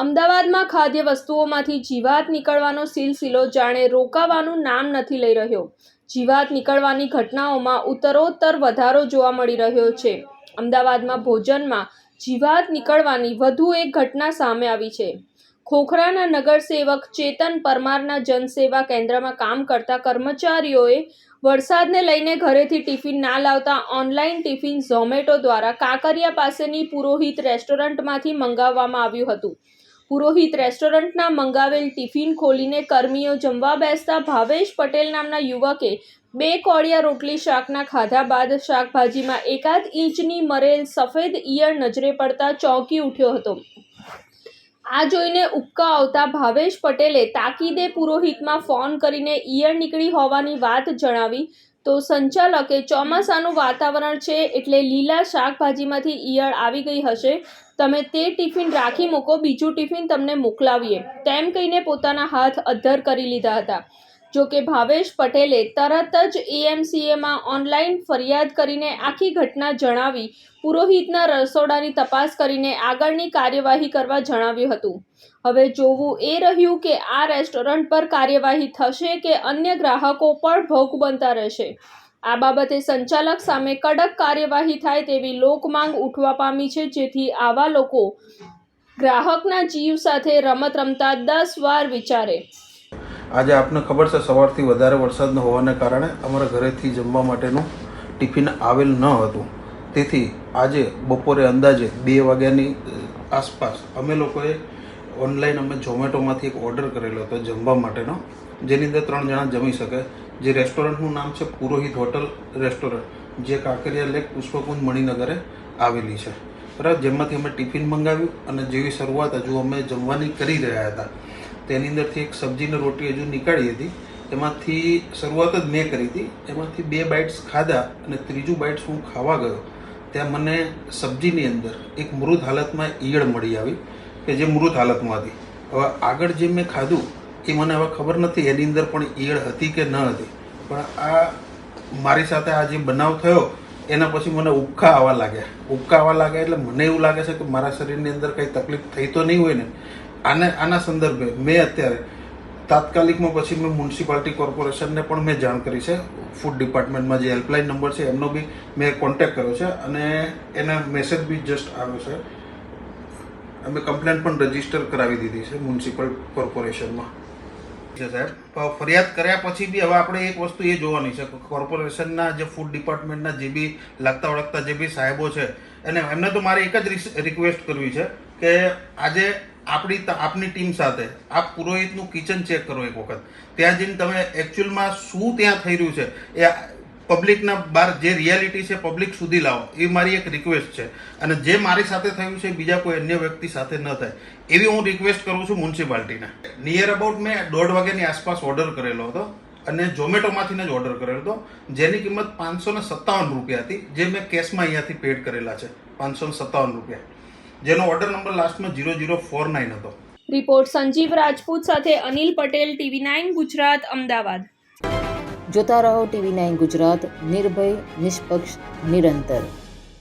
અમદાવાદમાં ખાદ્ય વસ્તુઓમાંથી જીવાત નીકળવાનો સિલસિલો જાણે રોકાવાનું નામ નથી લઈ રહ્યો. જીવાત નીકળવાની ઘટનાઓમાં ઉત્તરોત્તર વધારો જોવા મળી રહ્યો છે. અમદાવાદમાં ભોજનમાં જીવાત નીકળવાની વધુ એક ઘટના સામે આવી છે. ખોખરાના નગરસેવક ચેતન પરમારના જનસેવા કેન્દ્રમાં કામ કરતા કર્મચારીઓએ વરસાદને લઈને ઘરેથી ટિફિન ના લાવતા ઓનલાઈન ટિફિન ઝોમેટો દ્વારા કાંકરિયા પાસેની પુરોહિત રેસ્ટોરન્ટમાંથી મંગાવવામાં આવ્યું હતું. પુરોહિત રેસ્ટોરન્ટના મંગાવેલ ટિફિન ખોલીને કર્મીઓ જમવા બેસતા ભાવેશ પટેલ નામના યુવકે બે કોળિયા રોટલી શાકના ખાધા બાદ શાકભાજીમાં એકાદ ઇંચની મરેલ સફેદ ઈયળ નજરે પડતા ચોંકી ઉઠ્યો હતો. આ જોઈને ઉબકા આવતા ભાવેશ પટેલે તાકીદે પુરોહિતમાં ફોન કરીને ઈયળ નીકળી હોવાની વાત જણાવી તો સંચાલકે ચોમાસાનું વાતાવરણ છે એટલે લીલા શાકભાજીમાંથી ઈયળ આવી ગઈ હશે. તમે તે ટિફિન રાખી મૂકો, બીજું ટિફિન તમને મોકલાવીએ. તેમ કહીને પોતાના હાથ અધ્ધર કરી લીધા હતા. જો કે ભાવેશ પટેલે તરત જ એએમસીએમાં ઓનલાઈન ફરિયાદ કરીને આખી ઘટના જણાવી પુરોહિતના રસોડાની તપાસ કરીને આગળની કાર્યવાહી કરવા જણાવ્યું હતું. હવે જોવું એ રહ્યું કે આ રેસ્ટોરન્ટ પર કાર્યવાહી થશે કે અન્ય ગ્રાહકો પણ ભોગ બનતા રહેશે. આ બાબતે સંચાલક સામે કડક કાર્યવાહી થાય તેવી લોકમાંગ ઉઠવા પામી છે, જેથી આવા લોકો ગ્રાહકના જીવ સાથે રમત રમતા દસ વાર વિચારે. આજે આપને ખબર છે, સવારથી વધારે વરસાદ હોવાને કારણે અમારા ઘરેથી જમવા માટેનું ટિફિન આવેલ ન હતું. તેથી આજે બપોરે અંદાજે બે વાગ્યાની આસપાસ અમે લોકોએ ઓનલાઈન અમે ઝોમેટોમાંથી એક ઓર્ડર કરેલો હતો જમવા માટેનો, જેની અંદર ત્રણ જણા જમી શકે. જે રેસ્ટોરન્ટનું નામ છે, પુરોહિત હોટલ રેસ્ટોરન્ટ, જે કાંકરિયા લેક પુષ્પકુંજ મણિનગરે આવેલી છે. બરાબર? જેમાંથી અમે ટિફિન મંગાવ્યું અને જેવી શરૂઆત હજુ અમે જમવાની કરી રહ્યા હતા. તેની અંદરથી એક સબ્જીને રોટી હજુ નીકાળી હતી. એમાંથી શરૂઆત જ મેં કરી હતી. એમાંથી બે બાઇટ્સ ખાધા અને ત્રીજું બાઇટ્સ હું ખાવા ગયો. ત્યાં મને સબ્જીની અંદર એક મૃત હાલતમાં ઈયળ મળી આવી, કે જે મૃત હાલતમાં હતી. હવે આગળ જે મેં ખાધું, એ મને હવે ખબર નથી એની અંદર પણ ઈયળ હતી કે ન હતી. પણ આ મારી સાથે આ જે બનાવ થયો, એના પછી મને ઉખા આવવા લાગ્યા. ઉખા આવવા લાગ્યા એટલે મને એવું લાગે છે કે મારા શરીરની અંદર કંઈ તકલીફ થઈ તો નહીં હોય ને આને આના સંદર્ભે મેં અત્યારે તાત્કાલિકમાં પછી મેં મ્યુનિસિપાલિટી કોર્પોરેશનને પણ મેં જાણ કરી છે. ફૂડ ડિપાર્ટમેન્ટમાં જે હેલ્પલાઇન નંબર છે, એમનો બી મેં કોન્ટેક્ટ કર્યો છે અને એના મેસેજ બી જસ્ટ આવ્યો છે. અમે કમ્પ્લેન પણ રજિસ્ટર કરાવી દીધી છે મ્યુનિસિપલ કોર્પોરેશનમાં. છે સાહેબ ફરિયાદ કર્યા પછી બી હવે આપણે એક વસ્તુ એ જોવાની છે કે કોર્પોરેશનના જે ફૂડ ડિપાર્ટમેન્ટના જે બી લાગતા ઓળખતા જે બી સાહેબો છે અને એમને તો મારે એક જ રિક્વેસ્ટ કરવી છે કે આજે આપણી આપની ટીમ સાથે. આપ પુરોહિતનું કિચન ચેક કરો એક વખત. ત્યાં જઈને તમે એકચ્યુઅલમાં શું ત્યાં થઈ રહ્યું છે, એ પબ્લિકના બહાર જે રિયાલિટી છે પબ્લિક સુધી લાવો. એ મારી એક રિક્વેસ્ટ છે. અને જે મારી સાથે થયું છે બીજા કોઈ અન્ય વ્યક્તિ સાથે ન થાય. એવી હું રિક્વેસ્ટ કરું છું મ્યુનિસિપાલિટીને નિયર અબાઉટ મેં દોઢ વાગ્યાની આસપાસ ઓર્ડર કરેલો હતો અને ઝોમેટોમાંથી જ ઓર્ડર કરેલો હતો. જેની કિંમત પાંચસો ને સત્તાવન રૂપિયા હતી, જે મેં કેશમાં અહીંયાથી પેડ કરેલા છે. પાંચસો સત્તાવન રૂપિયા. જેનો ઓર્ડર નંબર લાસ્ટમાં જીરો જીરો ફોર નાઇન હતો. રિપોર્ટ સંજીવ રાજપૂત સાથે અનિલ પટેલ ટીવી નાઇન ગુજરાત અમદાવાદ. જોતા રહો ટીવી નાઇન ગુજરાત નિર્ભય નિષ્પક્ષ નિરંતર.